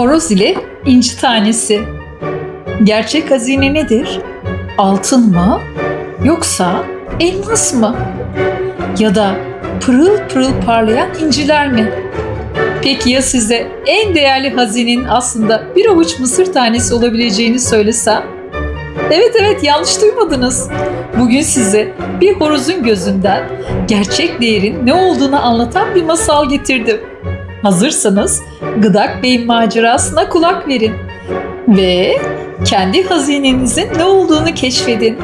Horoz ile inci tanesi. Gerçek hazine nedir? Altın mı? Yoksa elmas mı? Ya da pırıl pırıl parlayan inciler mi? Peki ya size en değerli hazinenin aslında bir avuç mısır tanesi olabileceğini söylesem? Evet evet yanlış duymadınız. Bugün size bir horozun gözünden gerçek değerin ne olduğunu anlatan bir masal getirdim. Hazırsanız Gıdak Bey'in macerasına kulak verin ve kendi hazinenizin ne olduğunu keşfedin.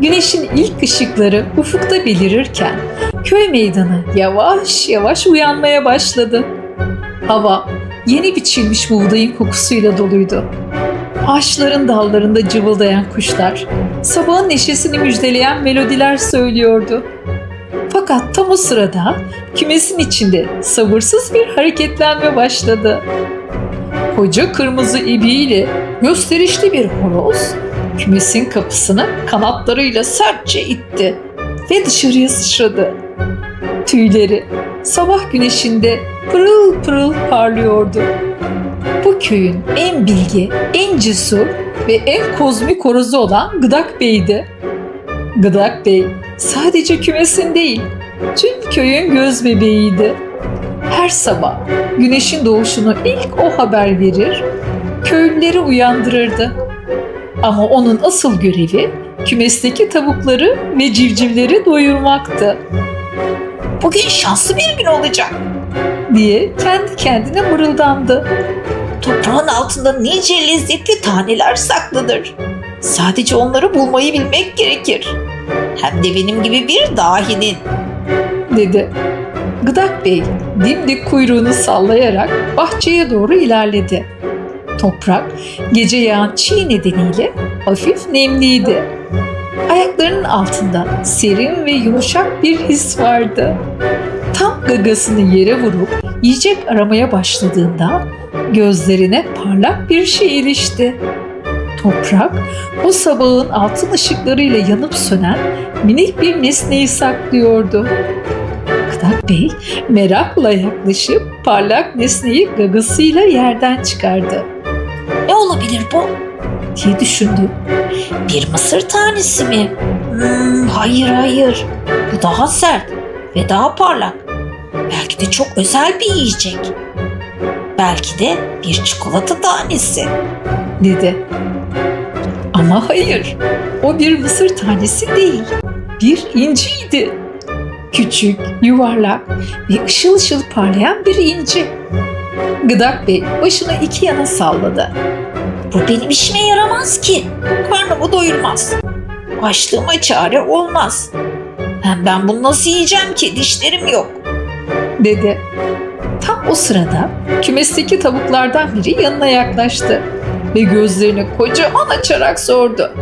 Güneşin ilk ışıkları ufukta belirirken köy meydanı yavaş yavaş uyanmaya başladı. Hava yeni biçilmiş buğdayın kokusuyla doluydu. Ağaçların dallarında cıvıldayan kuşlar, sabahın neşesini müjdeleyen melodiler söylüyordu. Fakat tam o sırada kümesin içinde sabırsız bir hareketlenme başladı. Koca kırmızı ibiyle gösterişli bir horoz kümesin kapısını kanatlarıyla sertçe itti ve dışarıya sıçradı. Tüyleri sabah güneşinde pırıl pırıl parlıyordu. Bu köyün en bilgi, en cesur ve en kozmik horozu olan Gıdak Bey'di. Gıdak Bey sadece kümesin değil, tüm köyün göz bebeğiydi. Her sabah güneşin doğuşunu ilk o haber verir, köylüleri uyandırırdı. Ama onun asıl görevi kümesteki tavukları ve civcivleri doyurmaktı Bugün şanslı bir gün olacak. diye kendi kendine mırıldandı. Toprağın altında nice lezzetli taneler saklıdır. Sadece onları bulmayı bilmek gerekir. Hem de benim gibi bir dahinin. dedi. Gıdak Bey dimdik kuyruğunu sallayarak bahçeye doğru ilerledi. Toprak gece yağan çiğ nedeniyle hafif nemliydi. Ayaklarının altında serin ve yumuşak bir his vardı. Tam gagasını yere vurup yiyecek aramaya başladığında gözlerine parlak bir şey ilişti. Toprak o sabahın altın ışıklarıyla yanıp sönen minik bir nesneyi saklıyordu. Gıdak Bey merakla yaklaşıp parlak nesneyi gagasıyla yerden çıkardı Ne olabilir bu? diye düşündü. Bir mısır tanesi mi? Hmm, hayır hayır. Bu daha sert ve daha parlak. Belki de çok özel bir yiyecek. Belki de bir çikolata tanesi. Dedi. Ama hayır, o bir mısır tanesi değil, bir inciydi. Küçük, yuvarlak ve ışıl ışıl parlayan bir inci. Gıdak Bey başını iki yana salladı. Bu benim işime yaramaz ki. Karnımı doyurmaz. Açlığıma çare olmaz. Hem ben bunu nasıl yiyeceğim ki? Dişlerim yok. dedi. Tam o sırada kümesteki tavuklardan biri yanına yaklaştı ve gözlerini kocaman açarak sordu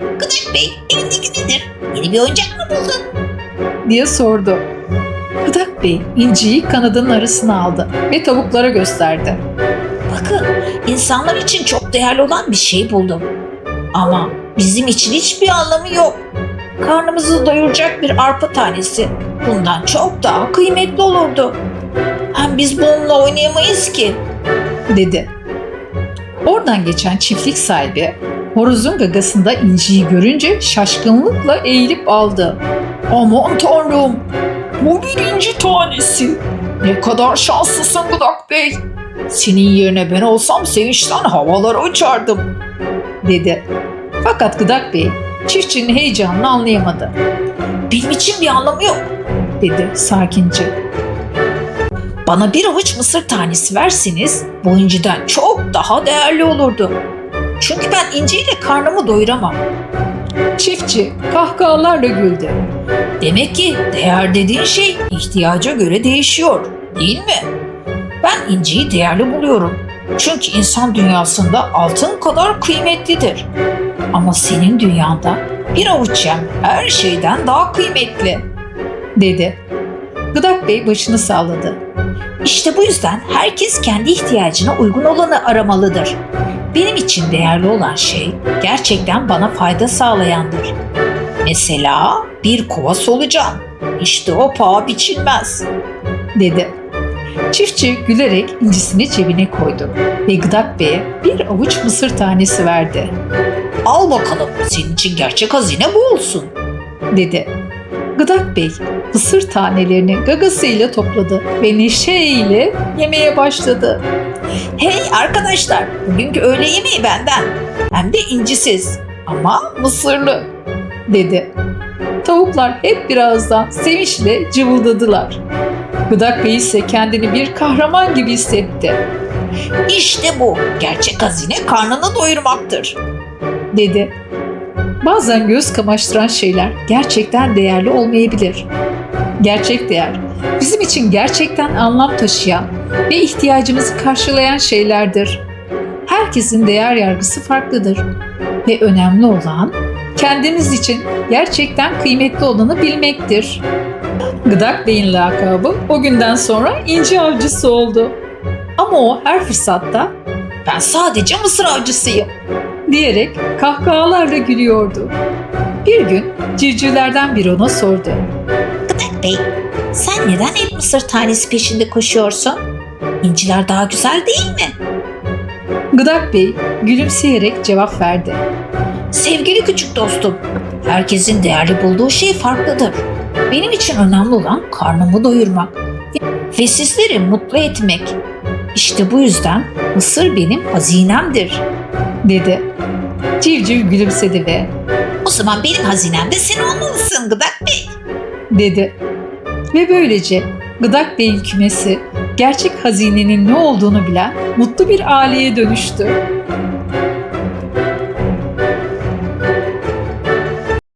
Gıdak Bey, elindeki nedir? Yeni bir oyuncak mı buldun? diye sordu. Gıdak Bey inciyi kanadının arasına aldı ve tavuklara gösterdi. Bakın, insanlar için çok değerli olan bir şey buldum. Ama bizim için hiçbir anlamı yok. Karnımızı doyuracak bir arpa tanesi bundan çok daha kıymetli olurdu. Hem biz bununla oynayamayız ki. dedi. Oradan geçen çiftlik sahibi horozun gagasında inciyi görünce şaşkınlıkla eğilip aldı. Aman tanrım! Bu bir inci tanesi. Ne kadar şanslısın Gıdak Bey. Senin yerine ben olsam sevinçten havalara uçardım. Dedi. Fakat Gıdak Bey çiftçinin heyecanını anlayamadı. Benim için bir anlamı yok. Dedi sakince. Bana bir avuç mısır tanesi verseniz bu inciden çok daha değerli olurdu. Çünkü ben inciyle karnımı doyuramam. Çiftçi kahkahalarla güldü. Demek ki değer dediğin şey ihtiyaca göre değişiyor, değil mi? Ben inciyi değerli buluyorum. Çünkü insan dünyasında altın kadar kıymetlidir. Ama senin dünyanda bir avuç yem her şeyden daha kıymetli. Dedi. Gıdak Bey başını salladı. İşte bu yüzden herkes kendi ihtiyacına uygun olanı aramalıdır. Benim için değerli olan şey gerçekten bana fayda sağlayandır. Mesela bir kova solucan. İşte o paha biçilmez. Dedi. Çiftçi gülerek incisini cebine koydu ve Gıdak Bey'e bir avuç mısır tanesi verdi, Al bakalım senin için gerçek hazine bu olsun. dedi. Gıdak Bey mısır tanelerini gagasıyla topladı ve neşeyle yemeye başladı. Hey arkadaşlar bugünkü öğle yemeği benden. Hem de incisiz ama mısırlı. dedi. Tavuklar hep birazdan sevinçle cıvıldadılar. Gıdak Bey ise kendini bir kahraman gibi hissetti, İşte bu gerçek hazine karnını doyurmaktır. dedi. Bazen göz kamaştıran şeyler gerçekten değerli olmayabilir. Gerçek değer, bizim için gerçekten anlam taşıyan ve ihtiyacımızı karşılayan şeylerdir. Herkesin değer yargısı farklıdır ve önemli olan kendimiz için gerçekten kıymetli olanı bilmektir. Gıdak Bey'in lakabı o günden sonra inci avcısı oldu. Ama o her fırsatta Ben sadece mısır avcısıyım. Diyerek kahkahalarla gülüyordu. Bir gün civcivlerden biri ona sordu. Gıdak Bey sen neden hep mısır tanesi peşinde koşuyorsun? İnciler daha güzel değil mi? Gıdak Bey gülümseyerek cevap verdi. Sevgili küçük dostum, herkesin değerli bulduğu şey farklıdır. Benim için önemli olan karnımı doyurmak ve sizleri mutlu etmek. İşte bu yüzden mısır benim hazinemdir. Dedi. Civciv gülümsedi ve O zaman benim hazinem de sen olmalısın Gıdak Bey. dedi. Ve böylece Gıdak Bey'in kümesi gerçek hazinenin ne olduğunu bilen mutlu bir aileye dönüştü.